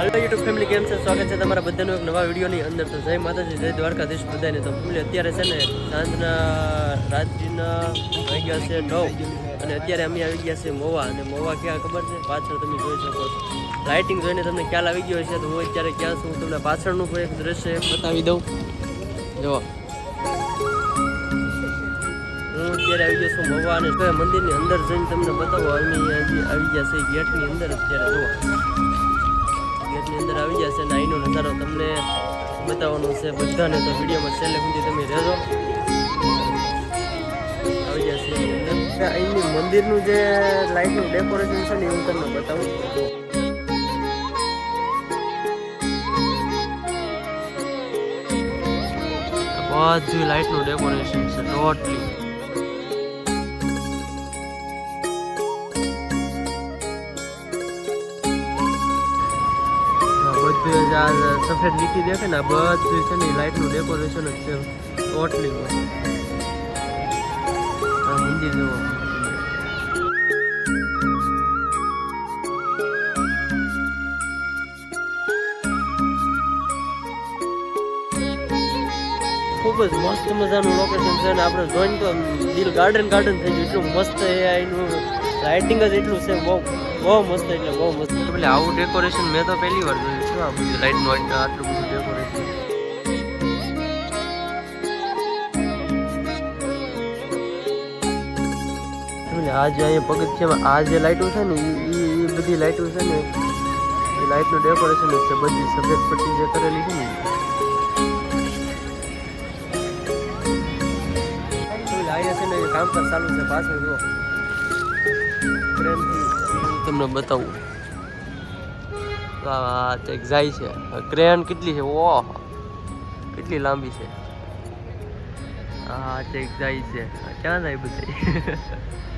હાલો YouTube family કેમ છે? સ્વાગત છે તમારા બધાનું એક નવા વિડીયોની અંદર. તો જય માતાજી, જય દ્વારકાધીશ બધાને. તો ફૂલી અત્યારે છે ને, સાંજના રાત્રિના ગયા છે નવ. અને અત્યારે અમે આવી ગયા છે મોવા. અને મોવા ક્યાં ખબર છે? પાછળ તમે જોઈ શકો છો. લાઇટિંગ જોઈને તમને ખ્યાલ આવી ગયો છે તો હું અત્યારે ક્યાં છું તમને પાછળનું કોઈ એક દ્રશ્ય બતાવી દઉં. જો હું અત્યારે આવી ગયો છું મોવા અને મંદિરની અંદર જઈને તમને બતાવો. અમે આવી ગયા છે ગેટની અંદર અત્યારે. ગેટની અંદર આવી ગયા છે અને અહીંનો નજારો તમને બતાવવાનો છે બધાને. તો વિડીયોમાં છેલ્લે સુધી તમે રહેજો. આવી ગયા છે અંદર. અહીંની મંદિરનું જે લાઇટનું ડેકોરેશન છે ને એ હું તમને બતાવું. બધું લાઇટનું ડેકોરેશન છે ટોટલી. આ સફેદ લીટી દેખે ને, આ બધું છે ને લાઇટનું ડેકોરેશન જ છે. ટોટલી આ મંદિર જુઓ ખૂબ જ મસ્ત મજાનું લોકેશન છે અને આપણે જોઈને તો દિલ ગાર્ડન ગાર્ડન થઈ ગયું. એટલું મસ્ત એ એનું લાઇટિંગ જ એટલું છે. બહુ બહુ મસ્ત એટલે બહુ મસ્ત. એટલે આવું ડેકોરેશન મેં તો પહેલી વાર જોયું. છે આ આટલું ડેકોરેશન આ જે અહીંયા પગથિયામાં આ જે લાઇટો છે ને એ એ બધી લાઇટો છે ને, એ લાઇટનું ડેકોરેશન જ છે. બધી સફેદ પટ્ટી જે કરેલી છે ને કામકાજ ચાલુ છે પાછળ, જો. પ્રેમથી તમને બતાવું. ચેક જાય છે. ક્રેન કેટલી છે? ઓહ. કેટલી લાંબી છે? હા ચેક જાય છે. ક્યાં જાય બધી?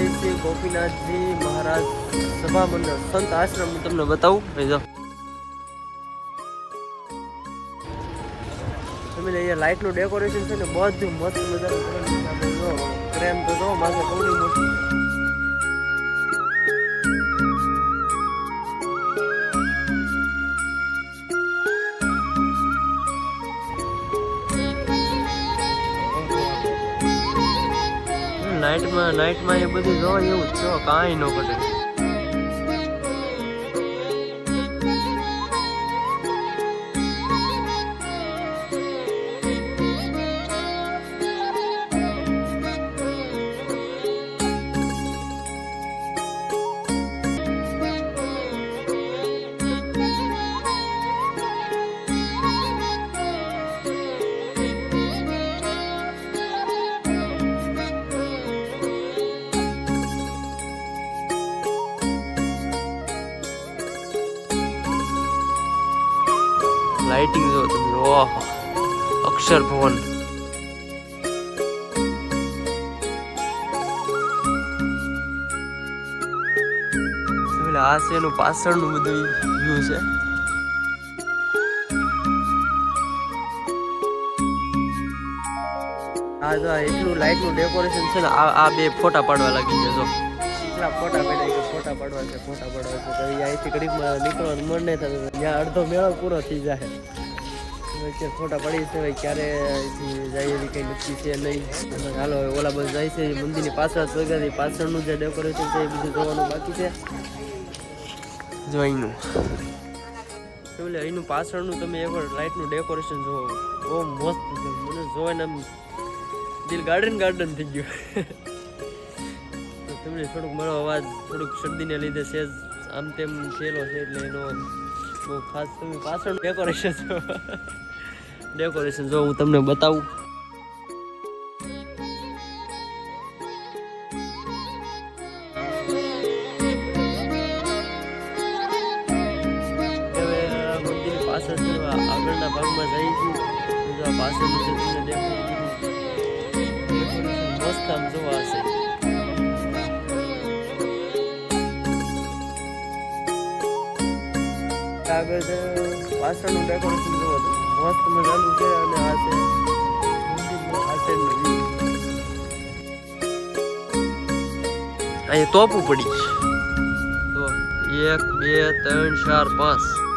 જય શ્રી ગોપીનાથજી મહારાજ સભા મંડળ સંત આશ્રમ હું તમને બતાવું. જાઓ. તમે અહીંયા લાઇટનું ડેકોરેશન છે ને, બધું મસ્ત મજાનું પ્રેમ તો જો, માથે કવડી મોટી નાઇટમાં નાઇટમાં એ બધું જોવાય એવું જ છો કાંઈ ન ઘટે. લાઇટિંગ જો તમે ઓહો અક્ષર ભવન. આ છે એનું પાછળનું બધું વ્યૂ છે. આ જો એટલું એટલું લાઇટનું ડેકોરેશન છે ને, આ બે ફોટા પાડવા લાગી છે જો. એટલા ફોટા પાડ્યા કે ફોટા પાડવા છે, ફોટા અહીંથી ઘડીકમાં નીકળવાનું મન નહીં થતું ત્યાં અડધો મેળો પૂરો થઈ જાય. ફોટા પડી છે ભાઈ ક્યારે જાય એવી કંઈ નક્કી છે નહીં. ચાલો ઓલા બસ જાય છે, મંદિરની પાછળ વગાડી પાછળનું જે ડેકોરેશન છે એ બધું જોવાનું બાકી છે. જો અહીંનું. એટલે અહીંનું પાછળનું તમે એકવાર લાઇટનું ડેકોરેશન જોવો બહુ મસ્ત છે. મને જોઈને આમ દિલ ગાર્ડન ગાર્ડન થઈ ગયું. તમને થોડુંક મારો અવાજ, થોડુંક શરદીને લીધે છે આમ તેમ થયેલો છે એટલે એનો બહુ ખાસ તમે પાછળ ડેકોરેશન જો ડેકોરેશન જો હું તમને બતાવું. આગળના ભાગમાં જઈશું જો મસ્ત જોવા હશે. આગળ પાછળનું ડેકોરેશન મસ્ત મજાનું છે અને આ છે અહીંયા તોપું પડી એક બે ત્રણ ચાર પાંચ.